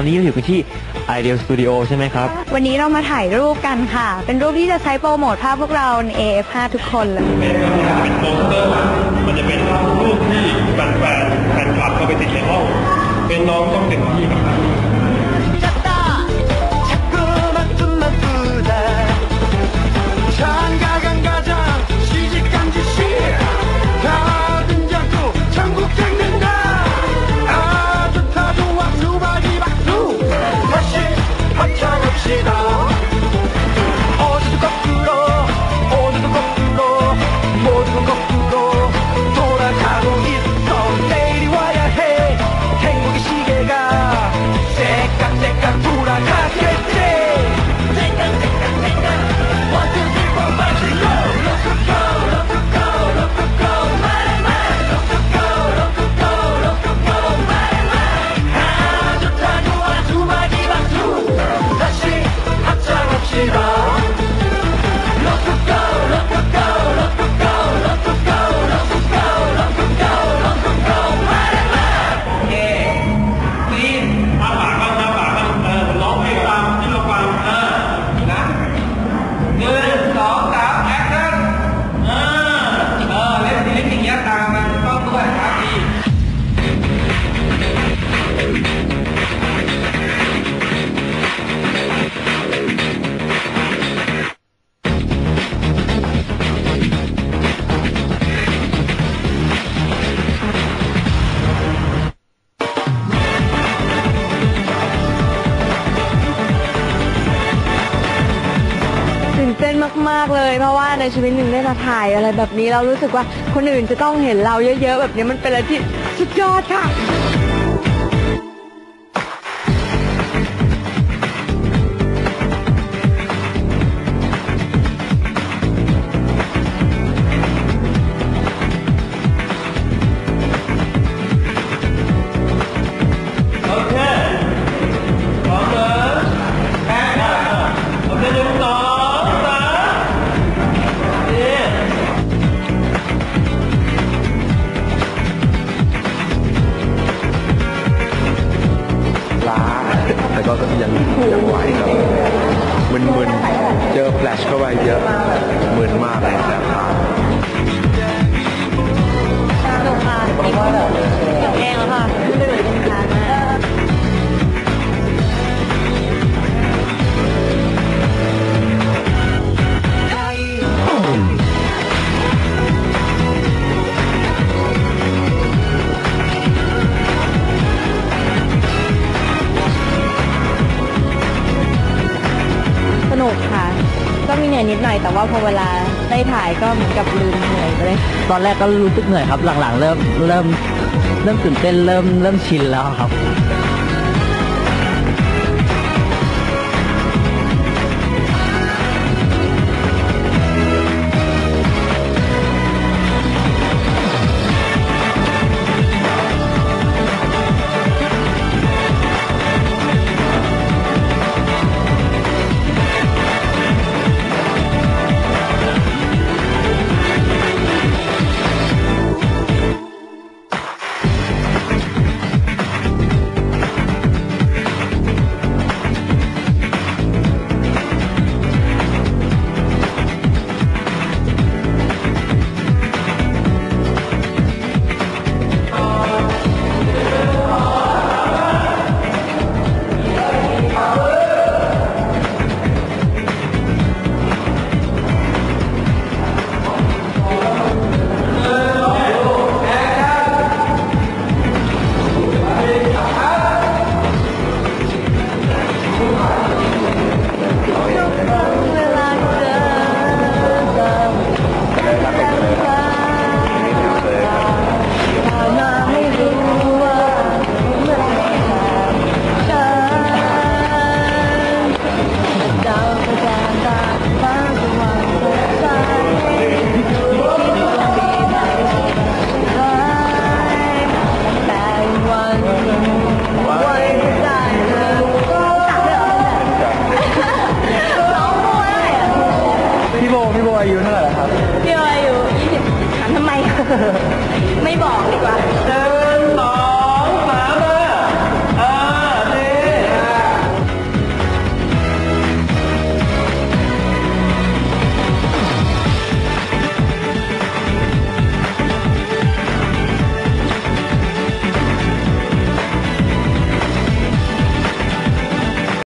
วันนี้เราอยู่กันที่ Ideal Studio ใช่ไหมครับ วันนี้เรามาถ่ายรูปกันค่ะ เป็นรูปที่จะใช้โปรโมทภาพพวกเราใน AF5 ทุกคนเลยเป็นโปสเตอร์มันจะเป็นรูปที่แฟนแฟนแฟนคลับเข้าไปติดในห้อง เป็นน้องต้องเต็มที่กับ เต้นมาก ๆ เลย เพราะว่าในชีวิตหนึ่งได้มาถ่ายอะไรแบบนี้เรารู้สึกว่าคนอื่นจะต้องเห็นเราเยอะ ๆ แบบนี้มันเป็นอะไรที่สุดยอดค่ะ มีเหนื่อยนิดหน่อยแต่ว่าพอเวลาได้ถ่ายก็เหมือนกับลืมเหนื่อยไปเลย ตอนแรกก็รู้สึกเหนื่อยครับ หลังๆ เริ่มเริ่มเริ่มตื่นเต้นเริ่มเริ่มชินแล้วครับ ท่